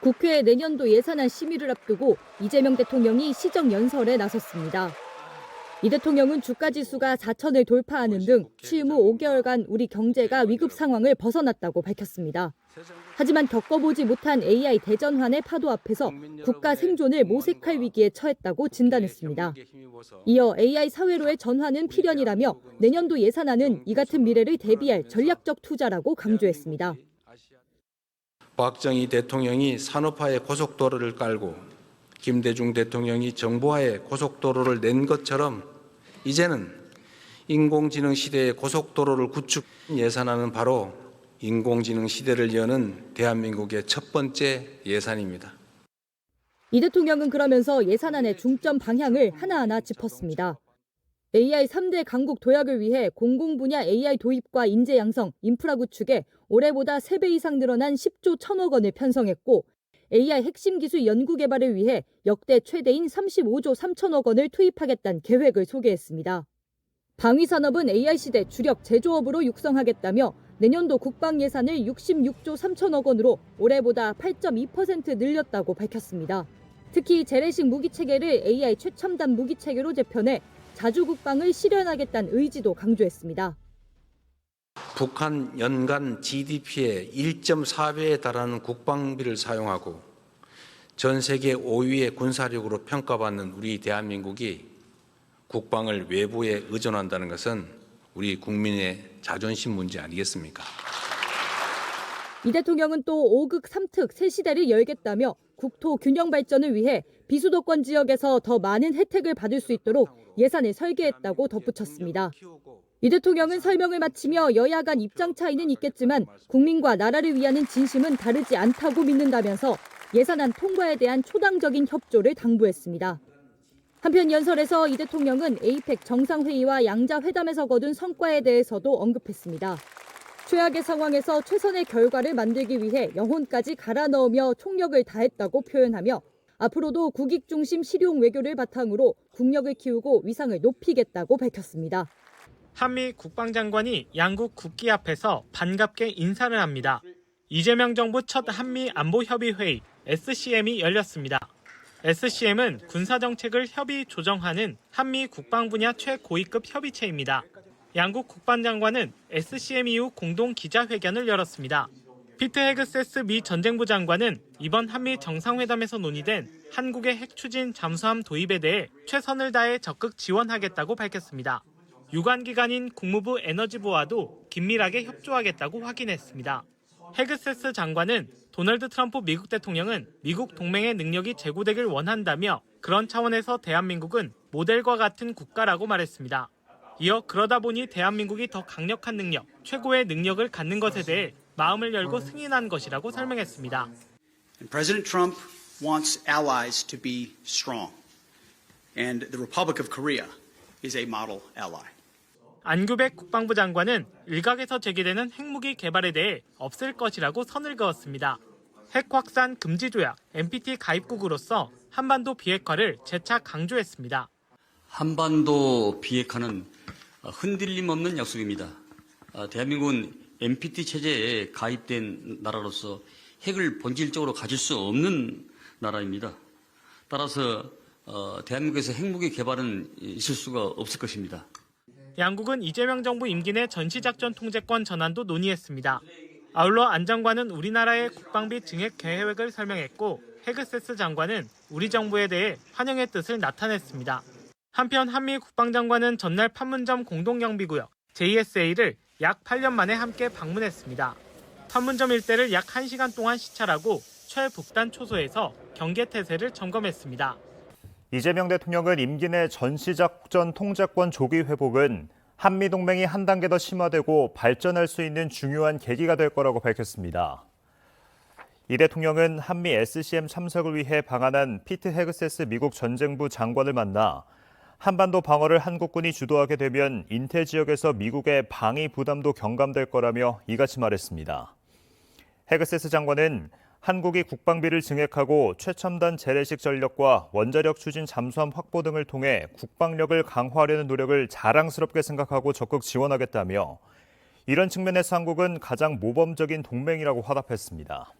국회 내년도 예산안 심의를 앞두고 이재명 대통령이 시정 연설에 나섰습니다. 이 대통령은 주가 지수가 4천을 돌파하는 등 취임 후 5개월간 우리 경제가 위급 상황을 벗어났다고 밝혔습니다. 하지만 겪어보지 못한 AI 대전환의 파도 앞에서 국가 생존을 모색할 위기에 처했다고 진단했습니다. 이어 AI 사회로의 전환은 필연이라며 내년도 예산안은 이 같은 미래를 대비할 전략적 투자라고 강조했습니다. 박정희 대통령이 산업화의 고속도로를 깔고 김대중 대통령이 정부화의 고속도로를 낸 것처럼 이제는 인공지능 시대의 고속도로를 구축 예산안은 바로 인공지능 시대를 여는 대한민국의 첫 번째 예산입니다. 이 대통령은 그러면서 예산안의 중점 방향을 하나하나 짚었습니다. AI 3대 강국 도약을 위해 공공 분야 AI 도입과 인재 양성, 인프라 구축에 올해보다 3배 이상 늘어난 10조 1천억 원을 편성했고 AI 핵심 기술 연구 개발을 위해 역대 최대인 35조 3천억 원을 투입하겠다는 계획을 소개했습니다. 방위 산업은 AI 시대 주력 제조업으로 육성하겠다며 내년도 국방 예산을 66조 3천억 원으로 올해보다 8.2% 늘렸다고 밝혔습니다. 특히 재래식 무기 체계를 AI 최첨단 무기 체계로 재편해 자주 국방을 실현하겠다는 의지도 강조했습니다. 북한 연간 GDP의 1.4배에 달하는 국방비를 사용하고 전 세계 5위의 군사력으로 평가받는 우리 대한민국이 국방을 외부에 의존한다는 것은 우리 국민의 자존심 문제 아니겠습니까? 이 대통령은 또 5극 3특 새 시대를 열겠다며 국토 균형 발전을 위해 비수도권 지역에서 더 많은 혜택을 받을 수 있도록 예산을 설계했다고 덧붙였습니다. 이 대통령은 설명을 마치며 여야 간 입장 차이는 있겠지만 국민과 나라를 위하는 진심은 다르지 않다고 믿는다면서 예산안 통과에 대한 초당적인 협조를 당부했습니다. 한편 연설에서 이 대통령은 에이펙 정상회의와 양자 회담에서 거둔 성과에 대해서도 언급했습니다. 최악의 상황에서 최선의 결과를 만들기 위해 영혼까지 갈아 넣으며 총력을 다했다고 표현하며 앞으로도 국익 중심 실용 외교를 바탕으로 국력을 키우고 위상을 높이겠다고 밝혔습니다. 한미 국방장관이 양국 국기 앞에서 반갑게 인사를 합니다. 이재명 정부 첫 한미 안보협의회의 SCM이 열렸습니다. SCM은 군사정책을 협의 조정하는 한미 국방 분야 최고위급 협의체입니다. 양국 국방장관은 SCM 이후 공동 기자회견을 열었습니다. 피트 헤그세스 미 전쟁부 장관은 이번 한미 정상회담에서 논의된 한국의 핵 추진 잠수함 도입에 대해 최선을 다해 적극 지원하겠다고 밝혔습니다. 유관 기관인 국무부 에너지부와도 긴밀하게 협조하겠다고 확인했습니다. 헤그세스 장관은 도널드 트럼프 미국 대통령은 미국 동맹의 능력이 제고되길 원한다며 그런 차원에서 대한민국은 모델과 같은 국가라고 말했습니다. 이어 그러다 보니 대한민국이 더 강력한 능력, 최고의 능력을 갖는 것에 대해 마음을 열고 승인한 것이라고 설명했습니다. President Trump wants allies to be strong. And the Republic of Korea is a model ally. 안규백 국방부 장관은 일각에서 제기되는 핵무기 개발에 대해 없을 것이라고 선을 그었습니다. 핵 확산 금지 조약 NPT 가입국으로서 한반도 비핵화를 재차 강조했습니다. 한반도 비핵화는 흔들림 없는 약속입니다. 아, 대한민국은 NPT 체제에 가입된 나라로서 핵을 본질적으로 가질 수 없는 나라입니다. 따라서 어, 대한민국에서 핵무기 개발은 있을 수가 없을 것입니다. 양국은 이재명 정부 임기 내 전시작전 통제권 전환도 논의했습니다. 아울러 안 장관은 우리나라의 국방비 증액 계획을 설명했고 헤그세스 장관은 우리 정부에 대해 환영의 뜻을 나타냈습니다. 한편 한미 국방장관은 전날 판문점 공동경비구역 JSA를 약 8년 만에 함께 방문했습니다. 판문점 일대를 약 1시간 동안 시찰하고 최북단 초소에서 경계태세를 점검했습니다. 이재명 대통령은 임기 내 전시작전 통제권 조기 회복은 한미 동맹이 한 단계 더 심화되고 발전할 수 있는 중요한 계기가 될 거라고 밝혔습니다. 이 대통령은 한미 SCM 참석을 위해 방한한 피트 헤그세스 미국 전쟁부 장관을 만나 한반도 방어를 한국군이 주도하게 되면 인태 지역에서 미국의 방위 부담도 경감될 거라며 이같이 말했습니다. 헤그세스 장관은 한국이 국방비를 증액하고 최첨단 재래식 전력과 원자력 추진 잠수함 확보 등을 통해 국방력을 강화하려는 노력을 자랑스럽게 생각하고 적극 지원하겠다며 이런 측면에서 한국은 가장 모범적인 동맹이라고 화답했습니다.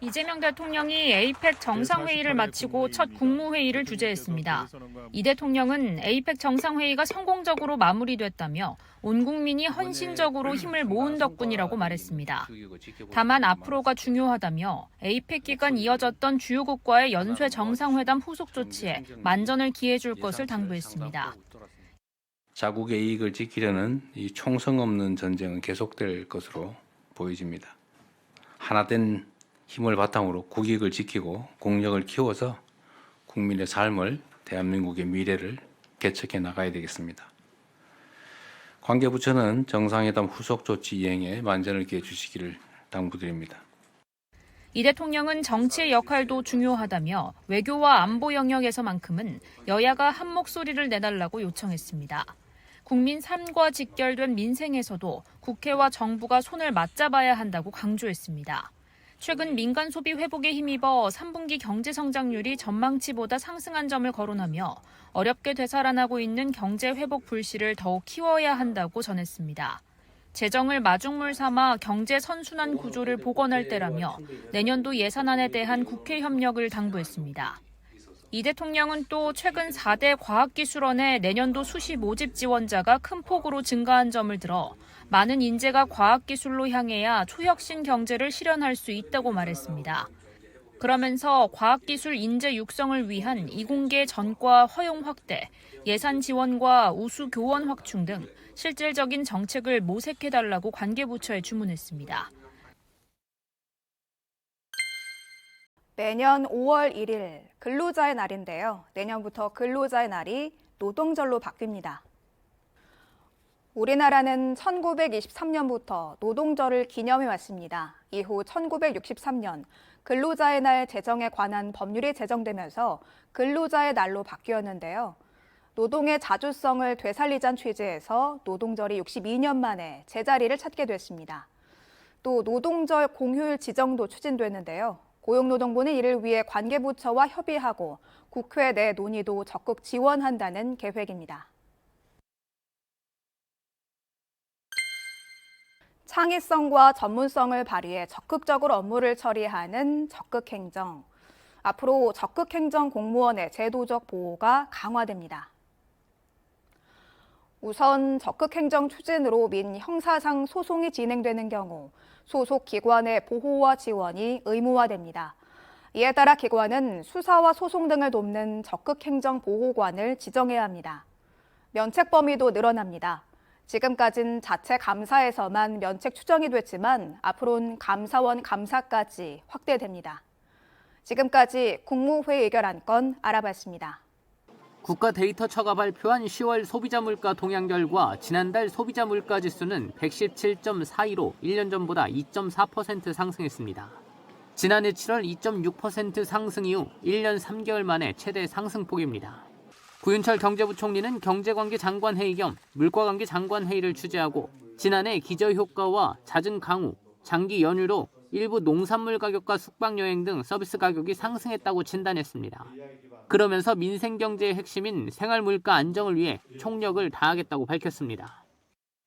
이재명 대통령이 에이펙 정상회의를 마치고 첫 국무회의를 주재했습니다. 이 대통령은 에이펙 정상회의가 성공적으로 마무리됐다며 온 국민이 헌신적으로 힘을 모은 덕분이라고 말했습니다. 다만 앞으로가 중요하다며 에이펙 기간 이어졌던 주요국과의 연쇄 정상회담 후속 조치에 만전을 기해 줄 것을 당부했습니다. 자국의 이익을 지키려는 이 총성 없는 전쟁은 계속될 것으로 보여집니다. 하나된 힘을 바탕으로 국익을 지키고 국력을 키워서 국민의 삶을 대한민국의 미래를 개척해 나가야 되겠습니다. 관계부처는 정상회담 후속 조치 이행에 만전을 기해 주시기를 당부드립니다. 이 대통령은 정치의 역할도 중요하다며 외교와 안보 영역에서만큼은 여야가 한 목소리를 내달라고 요청했습니다. 국민 삶과 직결된 민생에서도 국회와 정부가 손을 맞잡아야 한다고 강조했습니다. 최근 민간 소비 회복에 힘입어 3분기 경제 성장률이 전망치보다 상승한 점을 거론하며 어렵게 되살아나고 있는 경제 회복 불씨를 더욱 키워야 한다고 전했습니다. 재정을 마중물 삼아 경제 선순환 구조를 복원할 때라며 내년도 예산안에 대한 국회 협력을 당부했습니다. 이 대통령은 또 최근 4대 과학기술원의 내년도 수시 모집 지원자가 큰 폭으로 증가한 점을 들어 많은 인재가 과학기술로 향해야 초혁신 경제를 실현할 수 있다고 말했습니다. 그러면서 과학기술 인재 육성을 위한 이공계 전과 허용 확대, 예산 지원과 우수 교원 확충 등 실질적인 정책을 모색해달라고 관계부처에 주문했습니다. 내년 5월 1일 근로자의 날인데요. 내년부터 근로자의 날이 노동절로 바뀝니다. 우리나라는 1923년부터 노동절을 기념해 왔습니다. 이후 1963년 근로자의 날 제정에 관한 법률이 제정되면서 근로자의 날로 바뀌었는데요. 노동의 자주성을 되살리자는 취지에서 노동절이 62년 만에 제자리를 찾게 됐습니다. 또 노동절 공휴일 지정도 추진됐는데요. 고용노동부는 이를 위해 관계부처와 협의하고 국회 내 논의도 적극 지원한다는 계획입니다. 창의성과 전문성을 발휘해 적극적으로 업무를 처리하는 적극행정. 앞으로 적극행정 공무원의 제도적 보호가 강화됩니다. 우선 적극행정 추진으로 민 형사상 소송이 진행되는 경우 소속 기관의 보호와 지원이 의무화됩니다. 이에 따라 기관은 수사와 소송 등을 돕는 적극행정 보호관을 지정해야 합니다. 면책 범위도 늘어납니다. 지금까진 자체 감사에서만 면책 추정이 됐지만 앞으로는 감사원 감사까지 확대됩니다. 지금까지 국무회의 의결 안건 알아봤습니다. 국가 데이터 처가 발표한 10월 소비자 물가 동향 결과 지난달 소비자 물가 지수는 117.42로 1년 전보다 2.4% 상승했습니다. 지난해 7월 2.6% 상승 이후 1년 3개월 만에 최대 상승폭입니다. 구윤철 경제부총리는 경제관계 장관 회의 겸 물가관계 장관 회의를 주재하고 지난해 기저효과와 잦은 강우, 장기 연휴로 일부 농산물 가격과 숙박여행 등 서비스 가격이 상승했다고 진단했습니다. 그러면서 민생 경제의 핵심인 생활 물가 안정을 위해 총력을 다하겠다고 밝혔습니다.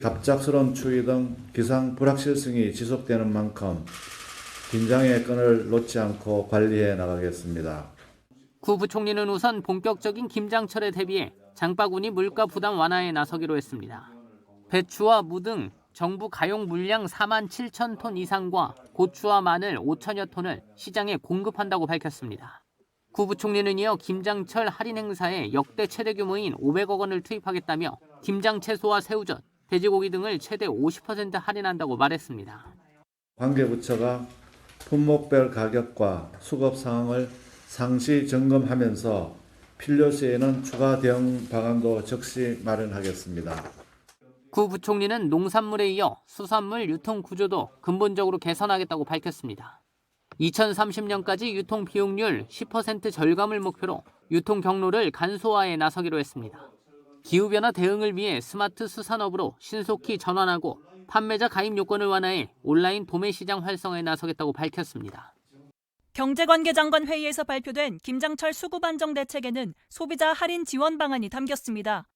갑작스러운 추위 등 기상 불확실성이 지속되는 만큼 긴장의 끈을 놓지 않고 관리해 나가겠습니다. 구 부총리는 우선 본격적인 김장철에 대비해 장바구니 물가 부담 완화에 나서기로 했습니다. 배추와 무 등 정부 가용 물량 4만 7천 톤 이상과 고추와 마늘 5천여 톤을 시장에 공급한다고 밝혔습니다. 구 부총리는 이어 김장철 할인 행사에 역대 최대 규모인 500억 원을 투입하겠다며 김장 채소와 새우젓, 돼지고기 등을 최대 50% 할인한다고 말했습니다. 관계부처가 품목별 가격과 수급 상황을 상시 점검하면서 필요 시에는 추가 대응 방안도 적시 마련하겠습니다. 구 부총리는 농산물에 이어 수산물 유통 구조도 근본적으로 개선하겠다고 밝혔습니다. 2030년까지 유통 비용률 10% 절감을 목표로 유통 경로를 간소화에 나서기로 했습니다. 기후변화 대응을 위해 스마트 수산업으로 신속히 전환하고 판매자 가입 요건을 완화해 온라인 도매 시장 활성화에 나서겠다고 밝혔습니다. 경제관계장관 회의에서 발표된 김장철 수급 안정 대책에는 소비자 할인 지원 방안이 담겼습니다.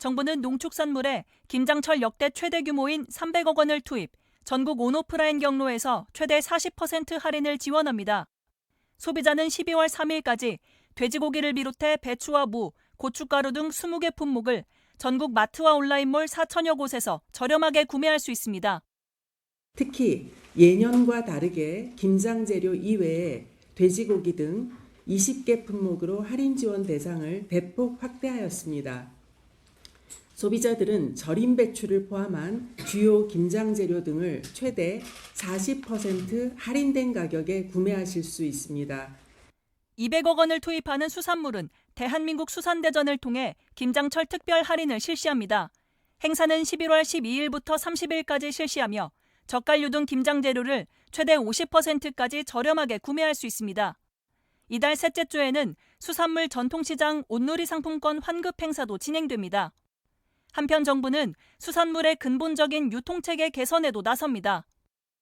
정부는 농축산물에 김장철 역대 최대 규모인 300억 원을 투입, 전국 온오프라인 경로에서 최대 40% 할인을 지원합니다. 소비자는 12월 3일까지 돼지고기를 비롯해 배추와 무, 고춧가루 등 20개 품목을 전국 마트와 온라인몰 4천여 곳에서 저렴하게 구매할 수 있습니다. 특히 예년과 다르게 김장 재료 이외에 돼지고기 등 20개 품목으로 할인 지원 대상을 대폭 확대하였습니다. 소비자들은 절임 배추를 포함한 주요 김장 재료 등을 최대 40% 할인된 가격에 구매하실 수 있습니다. 200억 원을 투입하는 수산물은 대한민국 수산대전을 통해 김장철 특별 할인을 실시합니다. 행사는 11월 12일부터 30일까지 실시하며 젓갈류 등 김장 재료를 최대 50%까지 저렴하게 구매할 수 있습니다. 이달 셋째 주에는 수산물 전통시장 온누리 상품권 환급 행사도 진행됩니다. 한편 정부는 수산물의 근본적인 유통체계 개선에도 나섭니다.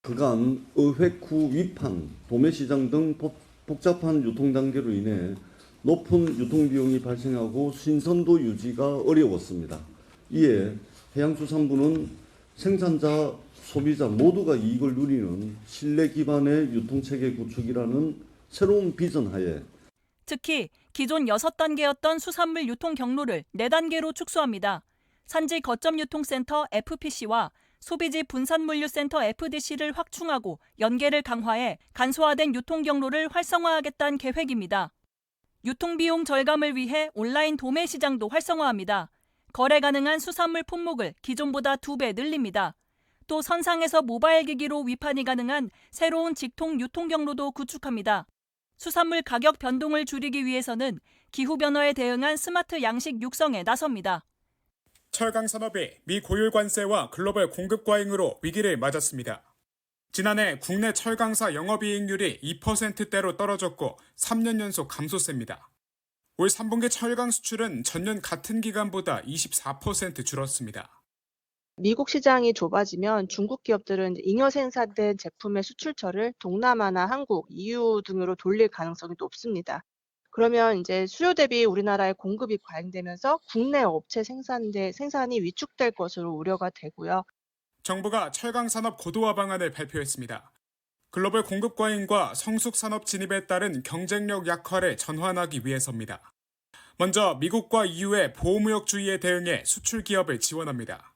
그간 의회쿠 위판, 도매시장 등 복- 복잡한 유통 단계로 인해 높은 유통 비용이 발생하고 신선도 유지가 어려웠습니다. 이에 해양수산부는 생산자, 소비자 모두가 이익을 누리는 신뢰 기반의 유통체계 구축이라는 새로운 비전 하에 특히 기존 6단계였던 수산물 유통 경로를 4단계로 축소합니다. 산지 거점 유통센터 FPC와 소비지 분산물류센터 FDC를 확충하고 연계를 강화해 간소화된 유통 경로를 활성화하겠다는 계획입니다. 유통비용 절감을 위해 온라인 도매 시장도 활성화합니다. 거래 가능한 수산물 품목을 기존보다 2배 늘립니다. 또 선상에서 모바일 기기로 위판이 가능한 새로운 직통 유통 경로도 구축합니다. 수산물 가격 변동을 줄이기 위해서는 기후 변화에 대응한 스마트 양식 육성에 나섭니다. 철강 산업이 미 고율 관세와 글로벌 공급 과잉으로 위기를 맞았습니다. 지난해 국내 철강사 영업이익률이 2%대로 떨어졌고 3년 연속 감소세입니다. 올 3분기 철강 수출은 전년 같은 기간보다 24% 줄었습니다. 미국 시장이 좁아지면 중국 기업들은 잉여 생산된 제품의 수출처를 동남아나 한국, EU 등으로 돌릴 가능성이 높습니다. 그러면 이제 수요 대비 우리나라의 공급이 과잉되면서 국내 업체 생산대, 생산이 위축될 것으로 우려가 되고요. 정부가 철강 산업 고도화 방안을 발표했습니다. 글로벌 공급 과잉과 성숙 산업 진입에 따른 경쟁력 약화를 전환하기 위해서입니다. 먼저 미국과 EU의 보호무역주의에 대응해 수출 기업을 지원합니다.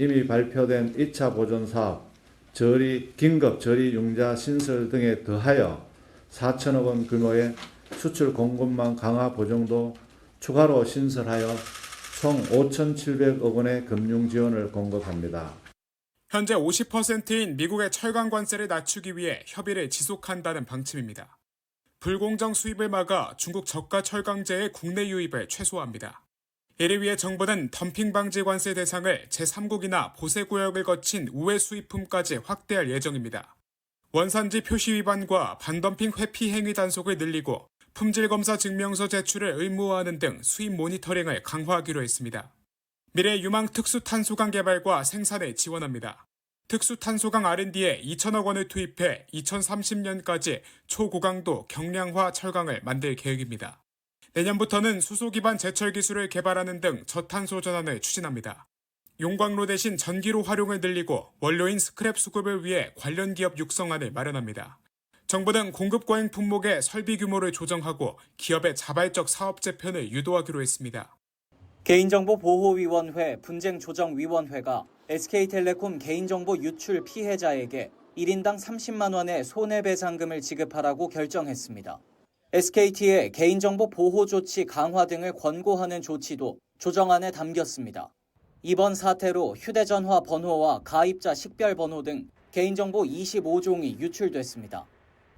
이미 발표된 2차 보존 사업, 저리 긴급 저리 융자 신설 등에 더하여 4천억 원 규모의 수출 공급망 강화 보증도 추가로 신설하여 총 5,700억 원의 금융 지원을 공급합니다. 현재 50%인 미국의 철강 관세를 낮추기 위해 협의를 지속한다는 방침입니다. 불공정 수입을 막아 중국 저가 철강제의 국내 유입을 최소화합니다. 이를 위해 정부는 덤핑 방지 관세 대상을 제3국이나 보세 구역을 거친 우회 수입품까지 확대할 예정입니다. 원산지 표시 위반과 반덤핑 회피 행위 단속을 늘리고 품질 검사 증명서 제출을 의무화하는 등 수입 모니터링을 강화하기로 했습니다. 미래 유망 특수탄소강 개발과 생산에 지원합니다. 특수탄소강 R&D에 2천억 원을 투입해 2030년까지 초고강도 경량화 철강을 만들 계획입니다. 내년부터는 수소 기반 제철 기술을 개발하는 등 저탄소 전환을 추진합니다. 용광로 대신 전기로 활용을 늘리고 원료인 스크랩 수급을 위해 관련 기업 육성안을 마련합니다. 정부는 공급 과잉 품목의 설비 규모를 조정하고 기업의 자발적 사업 재편을 유도하기로 했습니다. 개인정보보호위원회 분쟁조정위원회가 SK텔레콤 개인정보 유출 피해자에게 1인당 30만 원의 손해배상금을 지급하라고 결정했습니다. SKT의 개인정보 보호 조치 강화 등을 권고하는 조치도 조정안에 담겼습니다. 이번 사태로 휴대전화 번호와 가입자 식별 번호 등 개인정보 25종이 유출됐습니다.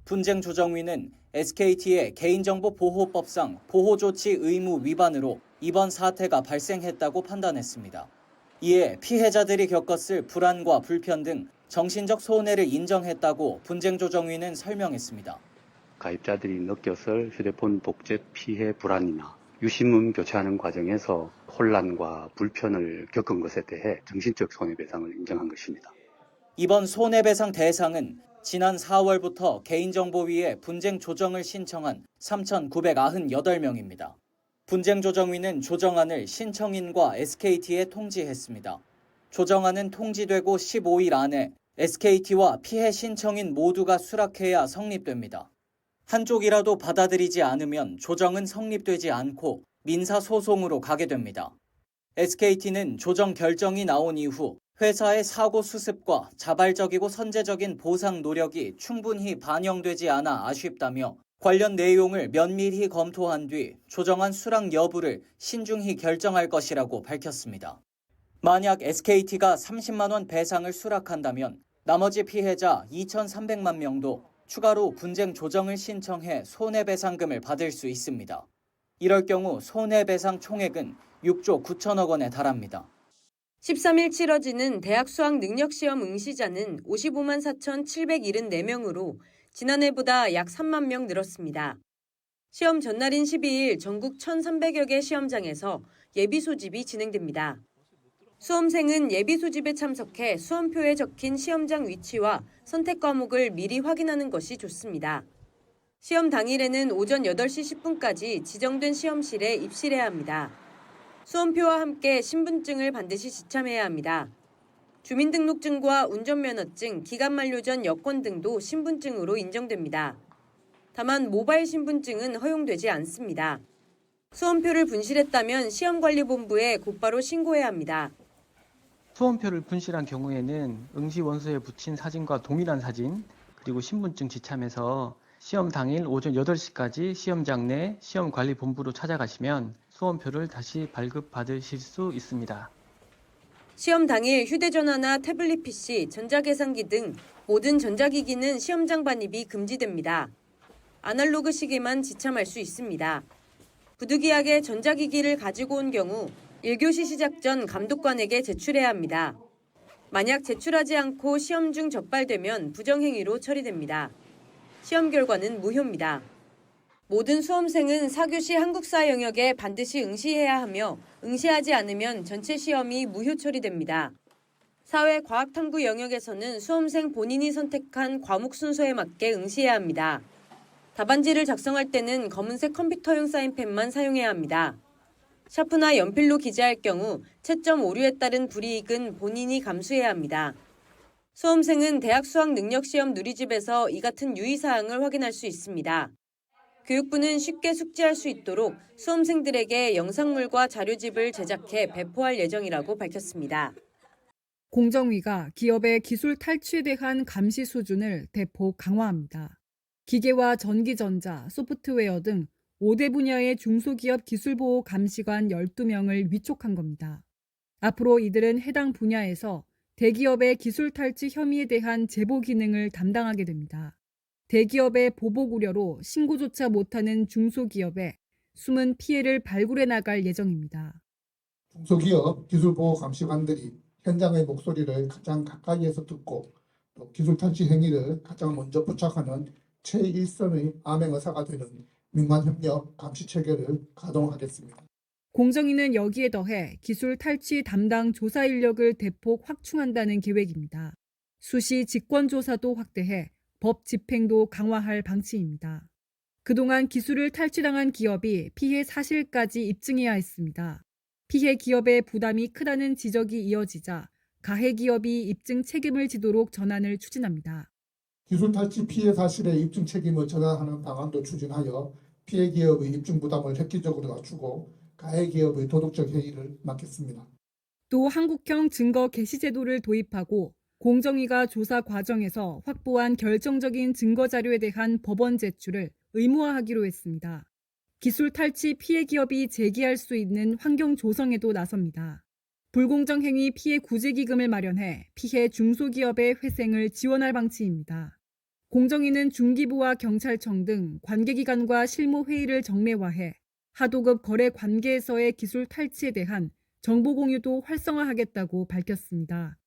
분쟁조정위는 SKT의 개인정보 보호법상 보호조치 의무 위반으로 이번 사태가 발생했다고 판단했습니다. 이에 피해자들이 겪었을 불안과 불편 등 정신적 손해를 인정했다고 분쟁조정위는 설명했습니다. 가입자들이 느꼈을 휴대폰 복제 피해 불안이나 유심문 교체하는 과정에서 혼란과 불편을 겪은 것에 대해 정신적 손해배상을 인정한 것입니다. 이번 손해배상 대상은 지난 4월부터 개인정보위에 분쟁 조정을 신청한 3,998명입니다. 분쟁조정위는 조정안을 신청인과 SKT에 통지했습니다. 조정안은 통지되고 15일 안에 SKT와 피해 신청인 모두가 수락해야 성립됩니다. 한쪽이라도 받아들이지 않으면 조정은 성립되지 않고 민사소송으로 가게 됩니다. SKT는 조정 결정이 나온 이후 회사의 사고 수습과 자발적이고 선제적인 보상 노력이 충분히 반영되지 않아 아쉽다며 관련 내용을 면밀히 검토한 뒤 조정안 수락 여부를 신중히 결정할 것이라고 밝혔습니다. 만약 SKT가 30만 원 배상을 수락한다면 나머지 피해자 2,300만 명도 추가로 분쟁 조정을 신청해 손해배상금을 받을 수 있습니다. 이럴 경우 손해배상 총액은 6조 9천억 원에 달합니다. 13일 치러지는 대학 수학 능력 시험 응시자는 55만 4,774명으로 지난해보다 약 3만 명 늘었습니다. 시험 전날인 12일 전국 1,300여 개 시험장에서 예비 소집이 진행됩니다. 수험생은 예비 소집에 참석해 수험표에 적힌 시험장 위치와 선택 과목을 미리 확인하는 것이 좋습니다. 시험 당일에는 오전 8시 10분까지 지정된 시험실에 입실해야 합니다. 수험표와 함께 신분증을 반드시 지참해야 합니다. 주민등록증과 운전면허증, 기간 만료 전 여권 등도 신분증으로 인정됩니다. 다만 모바일 신분증은 허용되지 않습니다. 수험표를 분실했다면 시험관리본부에 곧바로 신고해야 합니다. 수험표를 분실한 경우에는 응시 원서에 붙인 사진과 동일한 사진 그리고 신분증 지참해서 시험 당일 오전 8시까지 시험장 내 시험관리본부로 찾아가시면 수험표를 다시 발급받으실 수 있습니다. 시험 당일 휴대전화나 태블릿 PC, 전자계산기 등 모든 전자기기는 시험장 반입이 금지됩니다. 아날로그 시계만 지참할 수 있습니다. 부득이하게 전자기기를 가지고 온 경우 1교시 시작 전 감독관에게 제출해야 합니다. 만약 제출하지 않고 시험 중 적발되면 부정행위로 처리됩니다. 시험 결과는 무효입니다. 모든 수험생은 4교시 한국사 영역에 반드시 응시해야 하며 응시하지 않으면 전체 시험이 무효 처리됩니다. 사회 과학탐구 영역에서는 수험생 본인이 선택한 과목 순서에 맞게 응시해야 합니다. 답안지를 작성할 때는 검은색 컴퓨터용 사인펜만 사용해야 합니다. 샤프나 연필로 기재할 경우 채점 오류에 따른 불이익은 본인이 감수해야 합니다. 수험생은 대학 수학 능력 시험 누리집에서 이 같은 유의 사항을 확인할 수 있습니다. 교육부는 쉽게 숙지할 수 있도록 수험생들에게 영상물과 자료집을 제작해 배포할 예정이라고 밝혔습니다. 공정위가 기업의 기술 탈취에 대한 감시 수준을 대폭 강화합니다. 기계와 전기전자, 소프트웨어 등 5대 분야의 중소기업 기술보호 감시관 12명을 위촉한 겁니다. 앞으로 이들은 해당 분야에서 대기업의 기술 탈취 혐의에 대한 제보 기능을 담당하게 됩니다. 대기업의 보복 우려로 신고조차 못하는 중소기업에 숨은 피해를 발굴해 나갈 예정입니다. 중소기업 기술보호 감시관들이 현장의 목소리를 가장 가까이에서 듣고 또 기술 탈취 행위를 가장 먼저 포착하는 최일선의 암행의사가 되는 민관협력 감시 체계를 가동하겠습니다. 공정위는 여기에 더해 기술 탈취 담당 조사 인력을 대폭 확충한다는 계획입니다. 수시 직권조사도 확대해 법 집행도 강화할 방침입니다. 그동안 기술을 탈취당한 기업이 피해 사실까지 입증해야 했습니다. 피해 기업의 부담이 크다는 지적이 이어지자 가해 기업이 입증 책임을 지도록 전환을 추진합니다. 기술 탈취 피해 사실의 입증 책임을 전환하는 방안도 추진하여 피해 기업의 입증 부담을 획기적으로 낮추고 가해 기업의 도덕적 해이를 막겠습니다. 또 한국형 증거 개시 제도를 도입하고 공정위가 조사 과정에서 확보한 결정적인 증거 자료에 대한 법원 제출을 의무화하기로 했습니다. 기술 탈취 피해 기업이 제기할 수 있는 환경 조성에도 나섭니다. 불공정 행위 피해 구제 기금을 마련해 피해 중소기업의 회생을 지원할 방침입니다. 공정위는 중기부와 경찰청 등 관계기관과 실무 회의를 정례화해 하도급 거래 관계에서의 기술 탈취에 대한 정보 공유도 활성화하겠다고 밝혔습니다.